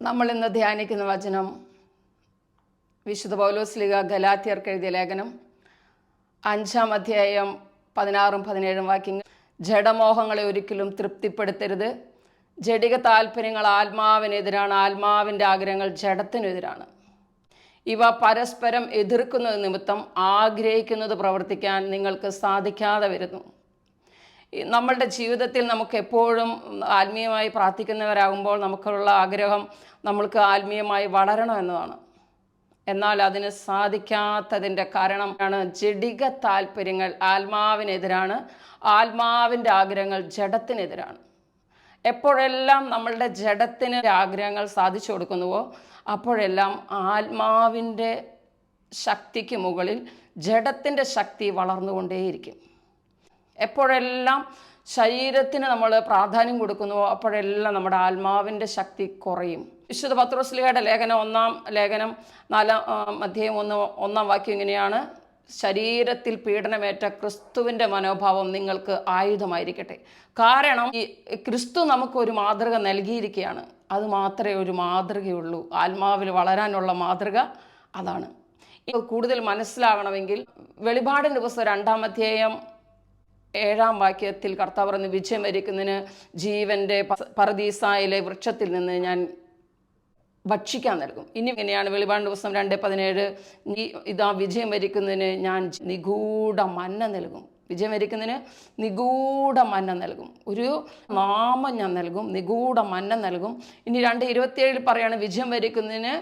നമ്മൾ ഇന്ന് ധ്യാനിക്കുന്ന വചനം വിശുദ്ധ പൗലോസ്ലിക ഗലാത്യർക്ക് എഴുതിയ ലേഖനം അഞ്ചാം അധ്യായം പതിനാറും പതിനേഴും വാക്യങ്ങൾ. ജഡമോഹങ്ങളെ ഒരിക്കലും തൃപ്തിപ്പെടുത്തരുത്. ജഡിക താല്പര്യങ്ങൾ ആത്മാവിനെതിരാണ്. ആത്മാവിന്റെ ആഗ്രഹങ്ങൾ ജഡത്തിനെതിരാണ്. ഇവ പരസ്പരം എതിർക്കുന്നത് നിമിത്തം ആഗ്രഹിക്കുന്നത് പ്രവർത്തിക്കാൻ നിങ്ങൾക്ക് സാധിക്കാതെ വരുന്നു. നമ്മളുടെ ജീവിതത്തിൽ നമുക്ക് എപ്പോഴും ആത്മീയമായി പ്രാർത്ഥിക്കുന്നവരാകുമ്പോൾ നമുക്കുള്ള ആഗ്രഹം നമ്മൾക്ക് ആത്മീയമായി വളരണം എന്നതാണ്. എന്നാൽ അതിന് സാധിക്കാത്തതിന്റെ കാരണമാണ് ജഡിക താല്പര്യങ്ങൾ ആത്മാവിനെതിരാണ് ആത്മാവിന്റെ ആഗ്രഹങ്ങൾ ജഡത്തിനെതിരാണ്. എപ്പോഴെല്ലാം നമ്മളുടെ ജഡത്തിന് ആഗ്രഹങ്ങൾ സാധിച്ചു കൊടുക്കുന്നുവോ അപ്പോഴെല്ലാം ആത്മാവിന്റെ ശക്തിക്ക് മുകളിൽ ജഡത്തിന്റെ ശക്തി വളർന്നുകൊണ്ടേയിരിക്കും. എപ്പോഴെല്ലാം ശരീരത്തിന് നമ്മൾ പ്രാധാന്യം കൊടുക്കുന്നുവോ അപ്പോഴെല്ലാം നമ്മുടെ ആത്മാവിന്റെ ശക്തി കുറയും. വിശുദ്ധ പത്രോസ്ലിഹയുടെ ലേഖനം ഒന്നാം ലേഖനം നാലാം മധ്യം ഒന്ന് ഒന്നാം വാക്യം ഇങ്ങനെയാണ്. ശരീരത്തിൽ പീഡനമേറ്റ ക്രിസ്തുവിന്റെ മനോഭാവം നിങ്ങൾക്ക് ആയുധമായിരിക്കട്ടെ. കാരണം ഈ ക്രിസ്തു നമുക്കൊരു മാതൃക നൽകിയിരിക്കുകയാണ്. അത് മാത്രമേ ഒരു മാതൃകയുള്ളൂ. ആത്മാവിൽ വളരാനുള്ള മാതൃക അതാണ്. കൂടുതൽ മനസ്സിലാകണമെങ്കിൽ വെളിപാടിന്റെ പുസ്തകം രണ്ടാം അധ്യായം ഏഴാം വാക്യത്തിൽ കർത്താവ് പറഞ്ഞ് വിജയം വരിക്കുന്നതിന് ജീവന്റെ പറദീസായിലെ വൃക്ഷത്തിൽ നിന്ന് ഞാൻ ഭക്ഷിക്കാൻ നൽകും. ഇനി ഇങ്ങനെയാണ് വെളിപാട് ദിവസം രണ്ട് പതിനേഴ്? നീ ഇതാ വിജയം വരിക്കുന്നതിന് ഞാൻ നിഗൂഢ മന്ന നൽകും. വിജയം വരിക്കുന്നതിന് നിഗൂഢ മന്ന നൽകും. ഒരു നാമം ഞാൻ നൽകും നിഗൂഢ മന്ന നൽകും. ഇനി രണ്ട് ഇരുപത്തിയേഴിൽ പറയാണ് വിജയം വരിക്കുന്നതിന്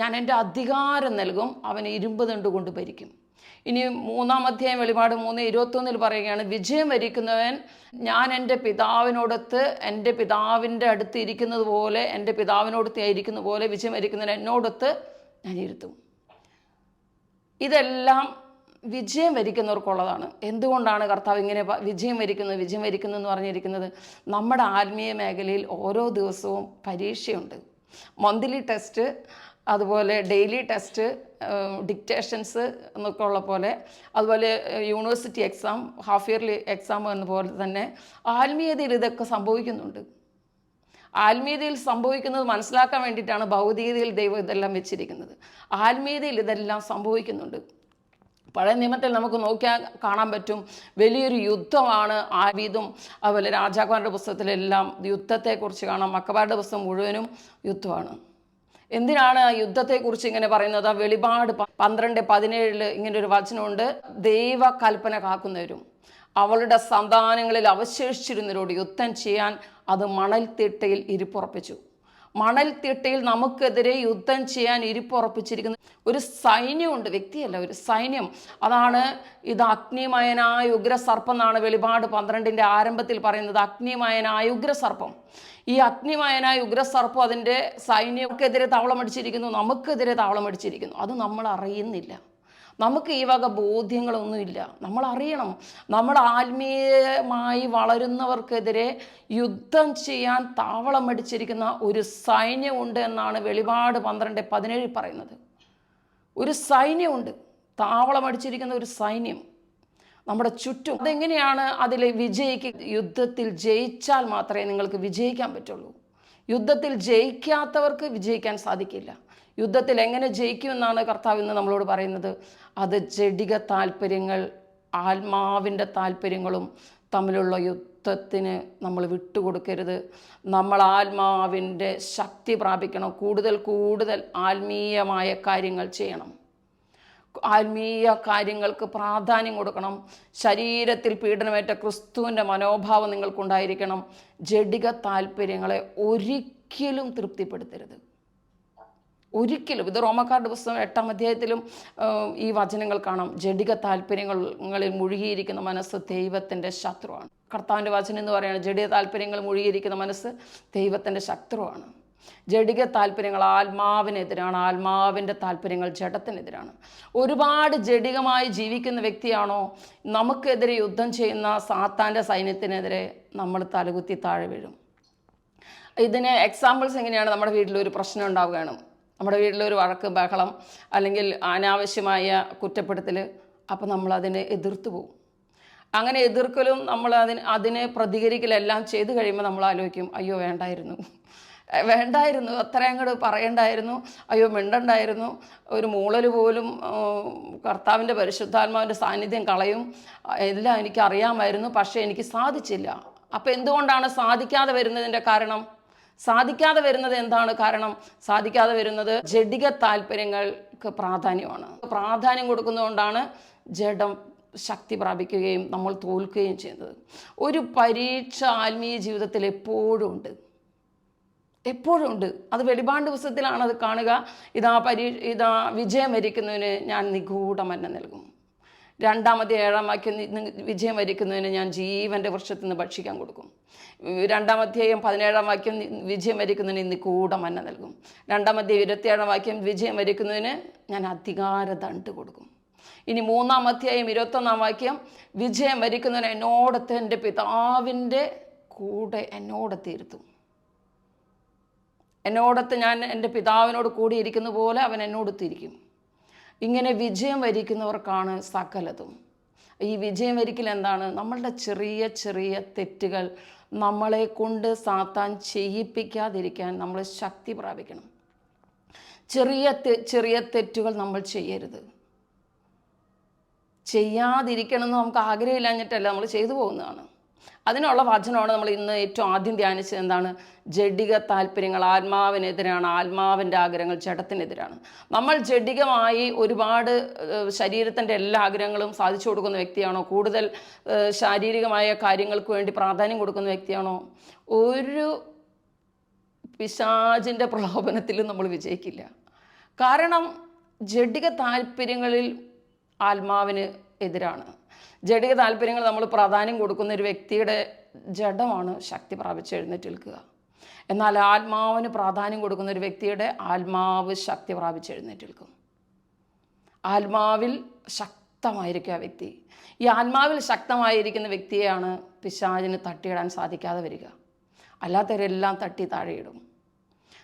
ഞാൻ എന്റെ അധികാരം നൽകും അവന് ഇരുമ്പ് ദണ്ട് കൊണ്ട് ഭരിക്കും. ഇനി മൂന്നാം അധ്യായം വെളിപാട് മൂന്ന് ഇരുപത്തൊന്നിൽ പറയുകയാണ് വിജയം വരിക്കുന്നവൻ ഞാൻ എന്റെ പിതാവിനോടൊത്ത് എന്റെ പിതാവിന്റെ അടുത്ത് ഇരിക്കുന്നത് പോലെ എന്റെ പിതാവിനോടത്ത് ഇരിക്കുന്ന പോലെ വിജയം വരിക്കുന്നവൻ എന്നോടൊത്ത് ഞാൻ ഇരുത്തും. ഇതെല്ലാം വിജയം വരിക്കുന്നവർക്കുള്ളതാണ്. എന്തുകൊണ്ടാണ് കർത്താവ് ഇങ്ങനെ വിജയം വരിക്കുന്നത് വിജയം വരിക്കുന്നു എന്ന് പറഞ്ഞിരിക്കുന്നത്? നമ്മുടെ ആത്മീയ മേഖലയിൽ ഓരോ ദിവസവും പരീക്ഷയുണ്ട്. മന്ത്ലി ടെസ്റ്റ് അതുപോലെ ഡെയിലി ടെസ്റ്റ് ഡിക്റ്റേഷൻസ് എന്നൊക്കെ ഉള്ള പോലെ അതുപോലെ university exam half yearly exam എന്ന പോലെ തന്നെ ആത്മീയതയിൽ ഇതൊക്കെ സംഭവിക്കുന്നുണ്ട്. ആത്മീയതയിൽ സംഭവിക്കുന്നത് മനസ്സിലാക്കാൻ വേണ്ടിയിട്ടാണ് ഭൗതികതയിൽ ദൈവം ഇതെല്ലാം വെച്ചിരിക്കുന്നത്. ആത്മീയതയിൽ ഇതെല്ലാം സംഭവിക്കുന്നുണ്ട്. പഴയ നിയമത്തിൽ നമുക്ക് നോക്കിയാൽ കാണാൻ പറ്റും വലിയൊരു യുദ്ധമാണ് ആവീതും അതുപോലെ രാജാക്കന്മാരുടെ പുസ്തകത്തിലെല്ലാം യുദ്ധത്തെക്കുറിച്ച് കാണാം. മക്കബാരുടെ പുസ്തകം മുഴുവനും യുദ്ധമാണ്. എന്തിനാണ് യുദ്ധത്തെക്കുറിച്ച് ഇങ്ങനെ പറയുന്നത്? വെളിപാട് പന്ത്രണ്ട് പതിനേഴിൽ ഇങ്ങനെ ഒരു വചനമുണ്ട്. ദൈവ കൽപ്പന കാക്കുന്നവരും അവളുടെ സന്താനങ്ങളിൽ അവശേഷിച്ചിരുന്നവരോട് യുദ്ധം ചെയ്യാൻ അത് മണൽത്തിട്ടയിൽ ഇരിപ്പുറപ്പിച്ചു. മണൽത്തിട്ടയിൽ നമുക്കെതിരെ യുദ്ധം ചെയ്യാൻ ഇരിപ്പുറപ്പിച്ചിരിക്കുന്ന ഒരു സൈന്യമുണ്ട് വ്യക്തിയല്ല ഒരു സൈന്യം. അതാണ് ഇത് അഗ്നിമയനായ ഉഗ്രസർപ്പം എന്നാണ് വെളിപാട് പന്ത്രണ്ടിന്റെ ആരംഭത്തിൽ പറയുന്നത് അഗ്നിമയനായ ഉഗ്രസർപ്പം. ഈ അഗ്നിമയനായ ഉഗ്രസർപ്പം അതിന്റെ സൈന്യക്കെതിരെ താവളമടിച്ചിരിക്കുന്നു നമുക്കെതിരെ താവളമടിച്ചിരിക്കുന്നു. അത് നമ്മൾ അറിയുന്നില്ല. നമുക്ക് ഈ വക ബോധ്യങ്ങളൊന്നുമില്ല. നമ്മൾ അറിയണം നമ്മൾ ആത്മീയമായി വളരുന്നവർക്കെതിരെ യുദ്ധം ചെയ്യാൻ താവളം അടിച്ചിരിക്കുന്ന ഒരു സൈന്യമുണ്ട് എന്നാണ് വെളിപാട് പന്ത്രണ്ട് പതിനേഴിൽ പറയുന്നത്. ഒരു സൈന്യമുണ്ട്. താവളം അടിച്ചിരിക്കുന്ന ഒരു സൈന്യം. നമ്മുടെ ചുറ്റും അതെങ്ങനെയാണ് അതിൽ വിജയിക്ക് യുദ്ധത്തിൽ ജയിച്ചാൽ മാത്രമേ നിങ്ങൾക്ക് വിജയിക്കാൻ പറ്റുള്ളൂ. യുദ്ധത്തിൽ ജയിക്കാത്തവർക്ക് വിജയിക്കാൻ സാധിക്കില്ല. യുദ്ധത്തിൽ എങ്ങനെ ജയിക്കുമെന്നാണ് കർത്താവ് ഇന്ന് നമ്മളോട് പറയുന്നത്. അത് ജഡിക താല്പര്യങ്ങൾ ആത്മാവിന്റെ താല്പര്യങ്ങളും തമ്മിലുള്ള യുദ്ധത്തിന് നമ്മൾ വിട്ടുകൊടുക്കരുത്. നമ്മൾ ആത്മാവിന്റെ ശക്തി പ്രാപിക്കണം. കൂടുതൽ കൂടുതൽ ആത്മീയമായ കാര്യങ്ങൾ ചെയ്യണം. ആത്മീയ കാര്യങ്ങൾക്ക് പ്രാധാന്യം കൊടുക്കണം. ശരീരത്തിൽ പീഡനമേറ്റ ക്രിസ്തുവിന്റെ മനോഭാവം നിങ്ങൾക്കുണ്ടായിരിക്കണം. ജഡിക താല്പര്യങ്ങളെ ഒരിക്കലും തൃപ്തിപ്പെടുത്തരുത്. ഒരിക്കലും ഇത് റോമക്കാരുടെ പുസ്തകം എട്ടാം അധ്യായത്തിലും ഈ വചനങ്ങൾ കാണാം. ജഡിക താല്പര്യങ്ങളിൽ മുഴുകിയിരിക്കുന്ന മനസ്സ് ദൈവത്തിന്റെ ശത്രുവാണ്. കർത്താവിന്റെ വചനം എന്ന് പറയുന്നത് ജഡിക താല്പര്യങ്ങൾ മുഴുകിയിരിക്കുന്ന മനസ്സ് ദൈവത്തിന്റെ ശത്രുവാണ്. ജഡിക താല്പര്യങ്ങൾ ആത്മാവിനെതിരാണ് ആത്മാവിന്റെ താല്പര്യങ്ങൾ ജഡത്തിനെതിരാണ്. ഒരുപാട് ജഡികമായി ജീവിക്കുന്ന വ്യക്തിയാണോ? നമുക്കെതിരെ യുദ്ധം ചെയ്യുന്ന സാത്താന്റെ സൈന്യത്തിനെതിരെ നമ്മൾ തലകുത്തി താഴെ വീഴും. ഇതിന് എക്സാമ്പിൾസ് എങ്ങനെയാണ്? നമ്മുടെ വീട്ടിൽ ഒരു പ്രശ്നം ഉണ്ടാവുകയാണ്. നമ്മുടെ വീട്ടിലൊരു വഴക്ക് ബഹളം അല്ലെങ്കിൽ അനാവശ്യമായ കുറ്റപ്പെടുത്തൽ അപ്പോൾ നമ്മളതിനെ എതിർത്ത് പോകും. അങ്ങനെ എതിർക്കലും നമ്മൾ അതിന് അതിനെ പ്രതികരിക്കലെല്ലാം ചെയ്ത് കഴിയുമ്പോൾ നമ്മൾ ആലോചിക്കും അയ്യോ വേണ്ടായിരുന്നു. വേണ്ടായിരുന്നു അത്ര അങ്ങോട്ട് പറയണ്ടായിരുന്നു അയ്യോ മിണ്ടണ്ടായിരുന്നു. ഒരു മൂളൽ പോലും കർത്താവിന്റെ പരിശുദ്ധാത്മാവിന്റെ സാന്നിധ്യം കളയും. എല്ലാം എനിക്ക് അറിയാമായിരുന്നു പക്ഷേ എനിക്ക് സാധിച്ചില്ല. അപ്പോൾ എന്തുകൊണ്ടാണ് സാധിക്കാതെ വരുന്നതിന്റെ കാരണം? സാധിക്കാതെ വരുന്നത് എന്താണ് കാരണം? സാധിക്കാതെ വരുന്നത് ജഡിക താല്പര്യങ്ങൾക്ക് പ്രാധാന്യമാണ്. പ്രാധാന്യം കൊടുക്കുന്നതുകൊണ്ടാണ് ജഡം ശക്തി പ്രാപിക്കുകയും നമ്മൾ തോൽക്കുകയും ചെയ്യുന്നത്. ഒരു പരീക്ഷ ആത്മീയ ജീവിതത്തിൽ എപ്പോഴും ഉണ്ട്. എപ്പോഴും ഉണ്ട്. അത് വെളിപാട് ദിവസത്തിലാണ് അത് കാണുക. ഇതാ പരീ ഇതാ വിജയം വരിക്കുന്നതിന് ഞാൻ നിഗൂഢമന്നെ നൽകും. രണ്ടാമത്തെ ഏഴാം വാക്യം വിജയം വരിക്കുന്നതിന് ഞാൻ ജീവന്റെ വൃക്ഷത്തിൽ നിന്ന് ഭക്ഷിക്കാൻ കൊടുക്കും. രണ്ടാമധ്യായം പതിനേഴാം വാക്യം വിജയം വരിക്കുന്നതിന് ഇന്ന് കൂടെ മന്ന നൽകും. രണ്ടാമധ്യായം ഇരുപത്തിയേഴാം വാക്യം വിജയം വരിക്കുന്നതിന് ഞാൻ അധികാര ദണ്ട് കൊടുക്കും. ഇനി മൂന്നാം അധ്യായം ഇരുപത്തൊന്നാം വാക്യം വിജയം വരിക്കുന്നതിന് എന്നോടത്ത് എന്റെ പിതാവിന്റെ കൂടെ എന്നോടത്ത് ഇരുത്തും എന്നോടത്ത് ഞാൻ എന്റെ പിതാവിനോട് കൂടിയിരിക്കുന്ന പോലെ അവൻ എന്നോടത്തിരിക്കും ഇങ്ങനെ വിജയം വരിക്കുന്നവർക്കാണ് സകലതും. ഈ വിജയം വരിക്കൽ എന്താണ്? നമ്മളുടെ ചെറിയ ചെറിയ തെറ്റുകൾ നമ്മളെ കൊണ്ട് സാത്താൻ ചെയ്യിപ്പിക്കാതിരിക്കാൻ നമ്മൾ ശക്തി പ്രാപിക്കണം. ചെറിയ ചെറിയ തെറ്റുകൾ നമ്മൾ ചെയ്യരുത്. ചെയ്യാതിരിക്കണമെന്ന് നമുക്ക് ആഗ്രഹമില്ലാഞ്ഞിട്ടല്ല നമ്മൾ ചെയ്തു പോകുന്നതാണ്. അതിനുള്ള വചനമാണ് നമ്മൾ ഇന്ന് ഏറ്റവും ആദ്യം ധ്യാനിച്ചത് എന്താണ്? ജഡിക താല്പര്യങ്ങൾ ആത്മാവിനെതിരാണ് ആത്മാവിന്റെ ആഗ്രഹങ്ങൾ ചടത്തിനെതിരാണ് നമ്മൾ ജഡികമായി ഒരുപാട് ശരീരത്തിന്റെ എല്ലാ ആഗ്രഹങ്ങളും സാധിച്ചു കൊടുക്കുന്ന വ്യക്തിയാണോ? കൂടുതൽ ശാരീരികമായ കാര്യങ്ങൾക്ക് വേണ്ടി പ്രാധാന്യം കൊടുക്കുന്ന വ്യക്തിയാണോ? ഒരു പിശാചിന്റെ പ്രലോഭനത്തിലും നമ്മൾ വിജയിക്കില്ല. കാരണം ജഡിക താല്പര്യങ്ങളിൽ ആത്മാവിന് എതിരാണ്. ജഡിക താല്പര്യങ്ങൾ നമ്മൾ പ്രാധാന്യം കൊടുക്കുന്ന ഒരു വ്യക്തിയുടെ ജഡമാണ് ശക്തി പ്രാപിച്ച് എഴുന്നേറ്റ് നിൽക്കുക എന്നാൽ ആത്മാവിന് പ്രാധാന്യം കൊടുക്കുന്ന ഒരു വ്യക്തിയുടെ ആത്മാവ് ശക്തി പ്രാപിച്ച് എഴുന്നേറ്റ് നിൽക്കും ആത്മാവിൽ ആ വ്യക്തി. ഈ ആത്മാവിൽ ശക്തമായിരിക്കുന്ന വ്യക്തിയെയാണ് പിശാചിന് തട്ടിയിടാൻ സാധിക്കാതെ വരിക. അല്ലാത്തവരെല്ലാം തട്ടി താഴെയിടും.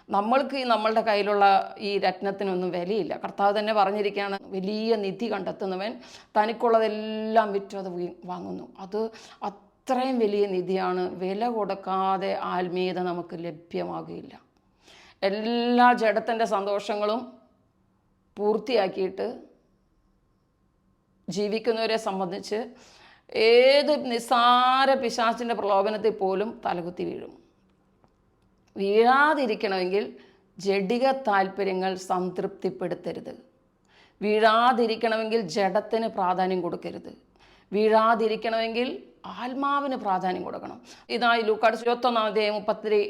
നമ്മൾക്ക് ഈ നമ്മളുടെ കയ്യിലുള്ള ഈ രത്നത്തിനൊന്നും വിലയില്ല. കർത്താവ് തന്നെ പറഞ്ഞിരിക്കുകയാണ് വലിയ നിധി കണ്ടെത്തുന്നവൻ തനിക്കുള്ളതെല്ലാം വിറ്റു അത് വാങ്ങുന്നു. അത് അത്രയും വലിയ നിധിയാണ്. വില കൊടുക്കാതെ ആത്മീയത നമുക്ക് ലഭ്യമാകുകയില്ല. എല്ലാ ജഡത്തിന്റെ സന്തോഷങ്ങളും പൂർത്തിയാക്കിയിട്ട് ജീവിക്കുന്നവരെ സംബന്ധിച്ച് ഏത് നിസ്സാര പിശാചിന്റെ പ്രലോഭനത്തിൽ പോലും തലകുത്തി വീഴും. വീഴാതിരിക്കണമെങ്കിൽ ജഡിക താല്പര്യങ്ങൾ സംതൃപ്തിപ്പെടുത്തരുത്. വീഴാതിരിക്കണമെങ്കിൽ ജഡത്തിന് പ്രാധാന്യം കൊടുക്കരുത്. വീഴാതിരിക്കണമെങ്കിൽ ആത്മാവിന് പ്രാധാന്യം കൊടുക്കണം. ഇതായി ലൂക്കാട് ഇരുപത്തൊന്നാം അധ്യായം മുപ്പത്തി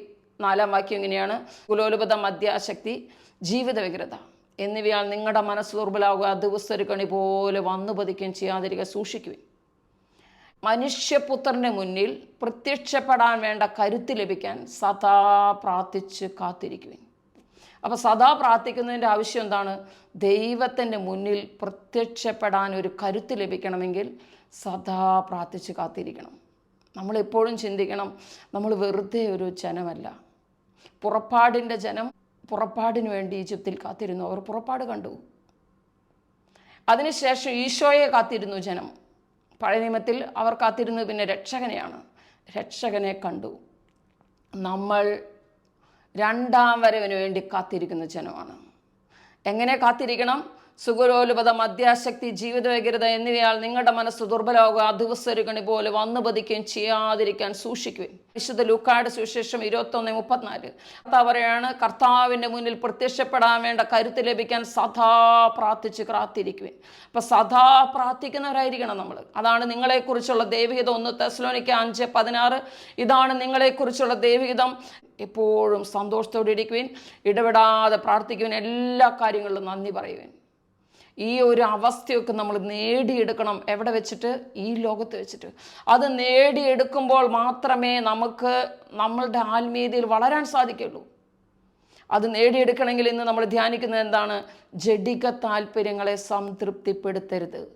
നാലാം വാക്യം ഇങ്ങനെയാണ്. കുലോലുപത മദ്യാശക്തി ജീവിത വ്യഗ്രത എന്നിവയാൽ നിങ്ങളുടെ മനസ്സ് ദുർബലാവുക ദിവസൊരു കണി പോലെ വന്നു പതിക്കുകയും ചെയ്യാതിരിക്കുക സൂക്ഷിക്കുവിൻ. മനുഷ്യപുത്രന്റെ മുന്നിൽ പ്രത്യക്ഷപ്പെടാൻ വേണ്ട കരുത്ത് ലഭിക്കാൻ സദാ പ്രാർത്ഥിച്ച് കാത്തിരിക്കുവിൻ. അപ്പോൾ സദാ പ്രാർത്ഥിക്കുന്നതിന്റെ ആവശ്യം എന്താണ്? ദൈവത്തിന്റെ മുന്നിൽ പ്രത്യക്ഷപ്പെടാൻ ഒരു കരുത്ത് ലഭിക്കണമെങ്കിൽ സദാ പ്രാർത്ഥിച്ച് കാത്തിരിക്കണം. നമ്മളെപ്പോഴും ചിന്തിക്കണം നമ്മൾ വെറുതെ ഒരു ജനമല്ല. പുറപ്പാടിന്റെ ജനം പുറപ്പാടിന് വേണ്ടി ഈജിപ്തിൽ കാത്തിരുന്നു. അവർ പുറപ്പാട് കണ്ടു. അതിനുശേഷം ഈശോയെ കാത്തിരുന്നു ജനം. പഴയ നിയമത്തിൽ അവർ കാത്തിരുന്നത് പിന്നെ രക്ഷകനെയാണ്. രക്ഷകനെ കണ്ടു. നമ്മൾ രണ്ടാം വരവിന് വേണ്ടി കാത്തിരിക്കുന്ന ജനമാണ്. എങ്ങനെ കാത്തിരിക്കണം? സുഗരോലുപത മദ്യാശക്തി ജീവിത വ്യഗ്രത എന്നിവയാൽ നിങ്ങളുടെ മനസ്സ് ദുർബലമാകുക. ആ ദിവസൊരുകണി പോലെ വന്നു പതിക്കുകയും ചെയ്യാതിരിക്കാൻ സൂക്ഷിക്കുകയും വിശുദ്ധ ലൂക്കാട് സുവിശേഷം ഇരുപത്തൊന്ന് മുപ്പത്തിനാല്. പറയാണ് കർത്താവിന്റെ മുന്നിൽ പ്രത്യക്ഷപ്പെടാൻ വേണ്ട കരുത്ത് ലഭിക്കാൻ സദാ പ്രാർത്ഥിച്ച് കാത്തിരിക്കുകയും അപ്പം സദാ പ്രാർത്ഥിക്കുന്നവരായിരിക്കണം നമ്മൾ. അതാണ് നിങ്ങളെക്കുറിച്ചുള്ള ദൈവഹിതം. ഒന്ന് തെസ്ലോനിക്ക അഞ്ച് പതിനാറ്. ഇതാണ് നിങ്ങളെക്കുറിച്ചുള്ള ദൈവഹിതം. എപ്പോഴും സന്തോഷത്തോടെ ഇരിക്കുവിൻ. ഇടപെടാതെ പ്രാർത്ഥിക്കുവിൻ. എല്ലാ കാര്യങ്ങളിലും നന്ദി പറയുവിൻ. ഈ ഒരു അവസ്ഥയൊക്കെ നമ്മൾ നേടിയെടുക്കണം. എവിടെ വെച്ചിട്ട്? ഈ ലോകത്ത് വെച്ചിട്ട്. അത് നേടിയെടുക്കുമ്പോൾ മാത്രമേ നമുക്ക് നമ്മളുടെ ആത്മീയതയിൽ വളരാൻ സാധിക്കുള്ളൂ. അത് നേടിയെടുക്കണമെങ്കിൽ ഇന്ന് നമ്മൾ ധ്യാനിക്കുന്നത് എന്താണ്? ജഡിക താല്പര്യങ്ങളെ സംതൃപ്തിപ്പെടുത്തരുത്.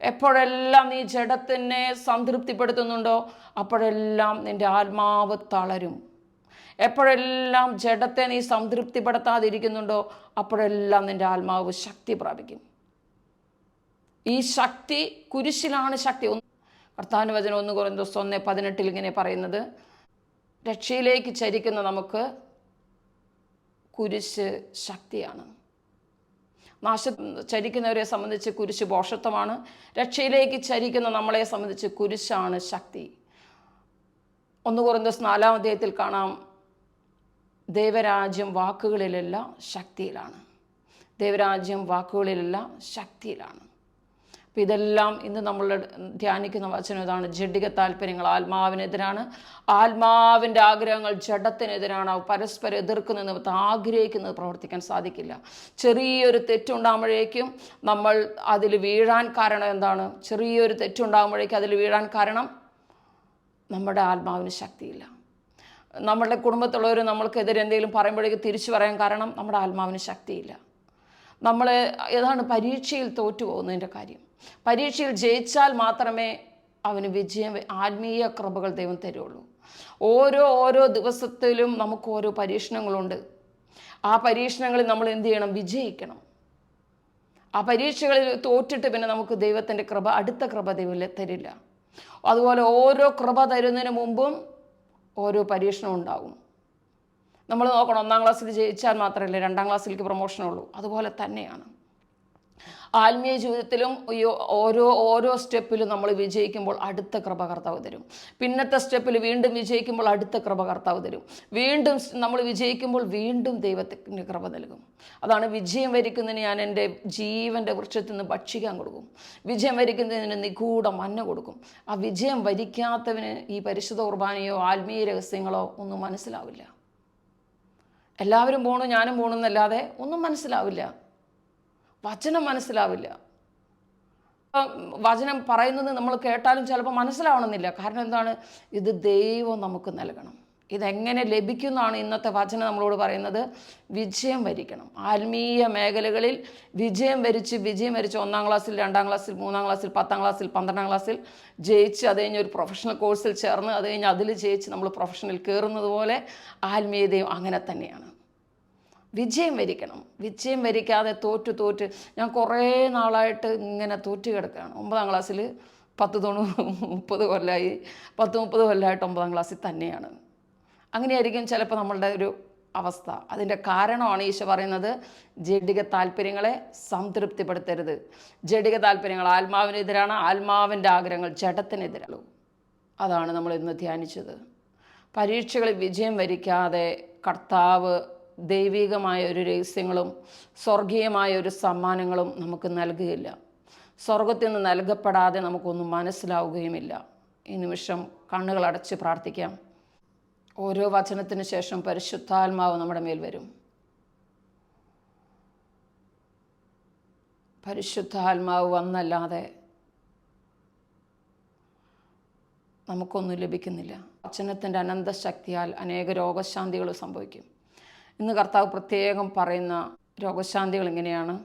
എപ്പോഴെല്ലാം നീ ജഡത്തിനെ സംതൃപ്തിപ്പെടുത്തുന്നുണ്ടോ അപ്പോഴെല്ലാം നിന്റെ ആത്മാവ് തളരും. എപ്പോഴെല്ലാം ജഡത്തെ നീ സംതൃപ്തിപ്പെടുത്താതിരിക്കുന്നുണ്ടോ അപ്പോഴെല്ലാം നിന്റെ ആത്മാവ് ശക്തി പ്രാപിക്കും. ഈ ശക്തി കുരിശിലാണ് ശക്തി. ഒന്ന് കർത്താവിന്റെ വചനം ഒന്ന് കുറേ ദിവസം ഒന്ന് പതിനെട്ടിൽ ഇങ്ങനെ പറയുന്നത് രക്ഷയിലേക്ക് ചരിക്കുന്ന നമുക്ക് കുരിശ് ശക്തിയാണ്. നാശ ചരിക്കുന്നവരെ സംബന്ധിച്ച് കുരിശ് ബോഷത്വമാണ് രക്ഷയിലേക്ക് ചരിക്കുന്ന നമ്മളെ സംബന്ധിച്ച് കുരിശാണ് ശക്തി. ഒന്ന് കുറഞ്ഞ നാലാം അധ്യായത്തിൽ കാണാം. ദൈവരാജ്യം വാക്കുകളിലല്ല ശക്തിയിലാണ്. ദൈവരാജ്യം വാക്കുകളിലല്ല ശക്തിയിലാണ്. അപ്പം ഇതെല്ലാം ഇന്ന് നമ്മൾ ധ്യാനിക്കുന്ന വചനം ഇതാണ്. ജഡിക താല്പര്യങ്ങൾ ആത്മാവിനെതിരാണ്. ആത്മാവിന്റെ ആഗ്രഹങ്ങൾ ജഡത്തിനെതിരാണ്. പരസ്പരം എതിർക്കുന്ന നിമിത്തം ആഗ്രഹിക്കുന്നത് പ്രവർത്തിക്കാൻ സാധിക്കില്ല. ചെറിയൊരു തെറ്റുണ്ടാകുമ്പോഴേക്കും നമ്മൾ അതിൽ വീഴാൻ കാരണം എന്താണ്? ചെറിയൊരു തെറ്റുണ്ടാകുമ്പോഴേക്കും അതിൽ വീഴാൻ കാരണം നമ്മുടെ ആത്മാവിന് ശക്തിയില്ല. നമ്മുടെ കുടുംബത്തുള്ളവർ നമ്മൾക്കെതിരെ എന്തെങ്കിലും പറയുമ്പോഴേക്ക് തിരിച്ചു പറയാൻ കാരണം നമ്മുടെ ആത്മാവിന് ശക്തിയില്ല. നമ്മൾ ഏതാണ് പരീക്ഷയിൽ തോറ്റു പോകുന്നതിന്റെ കാര്യം. പരീക്ഷയിൽ ജയിച്ചാൽ മാത്രമേ അവന് വിജയം ആത്മീയ കൃപകൾ ദൈവം തരുള്ളൂ. ഓരോ ഓരോ ദിവസത്തിലും നമുക്ക് ഓരോ പരീക്ഷണങ്ങളുണ്ട്. ആ പരീക്ഷണങ്ങളിൽ നമ്മൾ എന്ത് ചെയ്യണം? വിജയിക്കണം. ആ പരീക്ഷകളിൽ തോറ്റിട്ട് പിന്നെ നമുക്ക് ദൈവത്തിന്റെ കൃപ അടുത്ത കൃപ ദൈവം തരില്ല. അതുപോലെ ഓരോ കൃപ തരുന്നതിന് മുമ്പും ഓരോ പരീക്ഷണവും ഉണ്ടാകും. നമ്മൾ നോക്കണം ഒന്നാം ക്ലാസ്സിൽ ജയിച്ചാൽ മാത്രമല്ലേ രണ്ടാം ക്ലാസ്സിലേക്ക് പ്രൊമോഷനുള്ളൂ അതുപോലെ തന്നെയാണ്. ആത്മീയ ജീവിതത്തിലും ഓരോ ഓരോ സ്റ്റെപ്പിലും നമ്മൾ വിജയിക്കുമ്പോൾ അടുത്ത കൃപ കർത്താവ് തരും. പിന്നത്തെ സ്റ്റെപ്പിൽ വീണ്ടും വിജയിക്കുമ്പോൾ അടുത്ത കൃപ കർത്താവ് തരും. വീണ്ടും നമ്മൾ വിജയിക്കുമ്പോൾ വീണ്ടും ദൈവത്തിന്റെ കൃപ നൽകും. അതാണ് വിജയം വരിക്കുന്നതിന് ഞാൻ എന്റെ ജീവന്റെ വൃക്ഷത്തിൽ നിന്ന് ഭക്ഷിക്കാൻ കൊടുക്കും. വിജയം വരിക്കുന്നതിന് നിഗൂഢ മഞ്ഞ കൊടുക്കും. ആ വിജയം വരിക്കാത്തവന് ഈ പരിശുദ്ധ കുർബാനയോ ആത്മീയ രഹസ്യങ്ങളോ ഒന്നും മനസ്സിലാവില്ല. എല്ലാവരും പോണു ഞാനും പോണെന്നല്ലാതെ ഒന്നും മനസ്സിലാവില്ല. വചനം മനസ്സിലാവില്ല. വചനം പറയുന്നത് നമ്മൾ കേട്ടാലും ചിലപ്പോൾ മനസ്സിലാവണമെന്നില്ല. കാരണം എന്താണ്? ഇത് ദൈവം നമുക്ക് നൽകണം. ഇതെങ്ങനെ ലഭിക്കുന്നതാണ് ഇന്നത്തെ വചനം നമ്മളോട് പറയുന്നത്? വിജയം വരിക്കണം. ആത്മീയ മേഖലകളിൽ വിജയം വരിച്ച് വിജയം വരിച്ച് ഒന്നാം ക്ലാസ്സിൽ രണ്ടാം ക്ലാസ്സിൽ മൂന്നാം ക്ലാസ്സിൽ പത്താം ക്ലാസ്സിൽ പന്ത്രണ്ടാം ക്ലാസ്സിൽ ജയിച്ച് അത് കഴിഞ്ഞ് ഒരു പ്രൊഫഷണൽ കോഴ്സിൽ ചേർന്ന് അത് കഴിഞ്ഞ് അതിൽ ജയിച്ച് നമ്മൾ പ്രൊഫഷണൽ കയറുന്നത് പോലെ ആത്മീയതയും അങ്ങനെ തന്നെയാണ്. വിജയം വരിക്കണം. വിജയം വരിക്കാതെ തോറ്റു തോറ്റ് ഞാൻ കുറേ നാളായിട്ട് ഇങ്ങനെ തോറ്റു കിടക്കുകയാണ്. ഒമ്പതാം ക്ലാസ്സിൽ പത്ത് തൊണ്ണൂറ് മുപ്പത് കൊല്ലമായി പത്ത് മുപ്പത് കൊല്ലമായിട്ട് ഒമ്പതാം ക്ലാസ്സിൽ തന്നെയാണ്. അങ്ങനെയായിരിക്കും ചിലപ്പോൾ നമ്മളുടെ ഒരു അവസ്ഥ. അതിന്റെ കാരണമാണ് ഈശോ പറയുന്നത് ജഡിക താല്പര്യങ്ങളെ സംതൃപ്തിപ്പെടുത്തരുത്. ജഡിക താല്പര്യങ്ങൾ ആത്മാവിനെതിരാണ് ആത്മാവിന്റെ ആഗ്രഹങ്ങൾ ജഡത്തിനെതിരാണ്. അതാണ് നമ്മൾ ഇന്ന് ധ്യാനിച്ചത്. പരീക്ഷകളിൽ വിജയം വരിക്കാതെ കർത്താവ് ദൈവികമായ ഒരു രഹസ്യങ്ങളും സ്വർഗീയമായ ഒരു സമ്മാനങ്ങളും നമുക്ക് നൽകുകയില്ല. സ്വർഗത്തിൽ നിന്ന് നൽകപ്പെടാതെ നമുക്കൊന്നും മനസ്സിലാവുകയുമില്ല. ഈ നിമിഷം കണ്ണുകളടച്ച് പ്രാർത്ഥിക്കാം. ഓരോ വചനത്തിന് ശേഷം പരിശുദ്ധാത്മാവ് നമ്മുടെ മേൽ വരും. പരിശുദ്ധാത്മാവ് വന്നല്ലാതെ നമുക്കൊന്നും ലഭിക്കുന്നില്ല. വചനത്തിന്റെ അനന്തശക്തിയാൽ അനേക രോഗശാന്തികൾ സംഭവിക്കും. ഇന്ന് കർത്താവ് പ്രത്യേകം പറയുന്ന രോഗശാന്തികൾ ഇങ്ങനെയാണ്.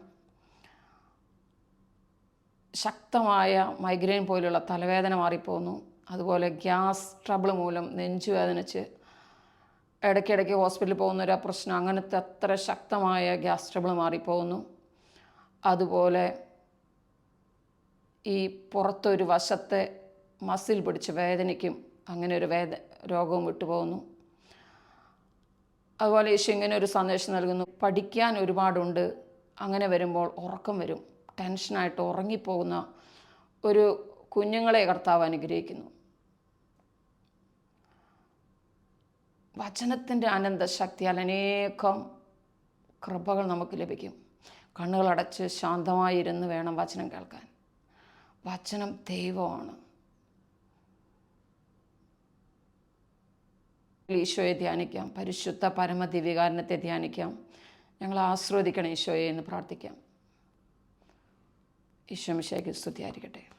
ശക്തമായ മൈഗ്രെയിൻ പോലെയുള്ള തലവേദന മാറിപ്പോകുന്നു. അതുപോലെ ഗ്യാസ് ട്രബിൾ മൂലം നെഞ്ചുവേദനിച്ച് ഇടയ്ക്കിടയ്ക്ക് ഹോസ്പിറ്റലിൽ പോകുന്ന ഒരു പ്രശ്നം അങ്ങനത്തെ അത്ര ശക്തമായ ഗ്യാസ് ട്രബിൾ മാറിപ്പോകുന്നു. അതുപോലെ ഈ പുറത്തൊരു വശത്തെ മസിൽ പിടിച്ച് വേദനയ്ക്കും അങ്ങനെ ഒരു വേദ രോഗവും വിട്ടുപോകുന്നു. അതുപോലെ യേശു ഇങ്ങനെ ഒരു സന്ദേശം നൽകുന്നു. പഠിക്കാൻ ഒരുപാടുണ്ട്. അങ്ങനെ വരുമ്പോൾ ഉറക്കം വരും. ടെൻഷനായിട്ട് ഉറങ്ങിപ്പോകുന്ന ഒരു കുഞ്ഞുങ്ങളെ കർത്താവ് അനുഗ്രഹിക്കുന്നു. വചനത്തിന്റെ അനന്തശക്തിയാൽ അനേകം കൃപകൾ നമുക്ക് ലഭിക്കും. കണ്ണുകളടച്ച് ശാന്തമായിരുന്ന് വേണം വചനം കേൾക്കാൻ. വചനം ദൈവമാണ്. ഈശോയെ ധ്യാനിക്കാം. പരിശുദ്ധ പരമദിവ്യകാരണത്തെ ധ്യാനിക്കാം. ഞങ്ങൾ ആസ്വദിക്കണം ഈശോയെ എന്ന് പ്രാർത്ഥിക്കാം. ഈശോ മിശയ്ക്ക് സ്തുതിയായിരിക്കട്ടെ.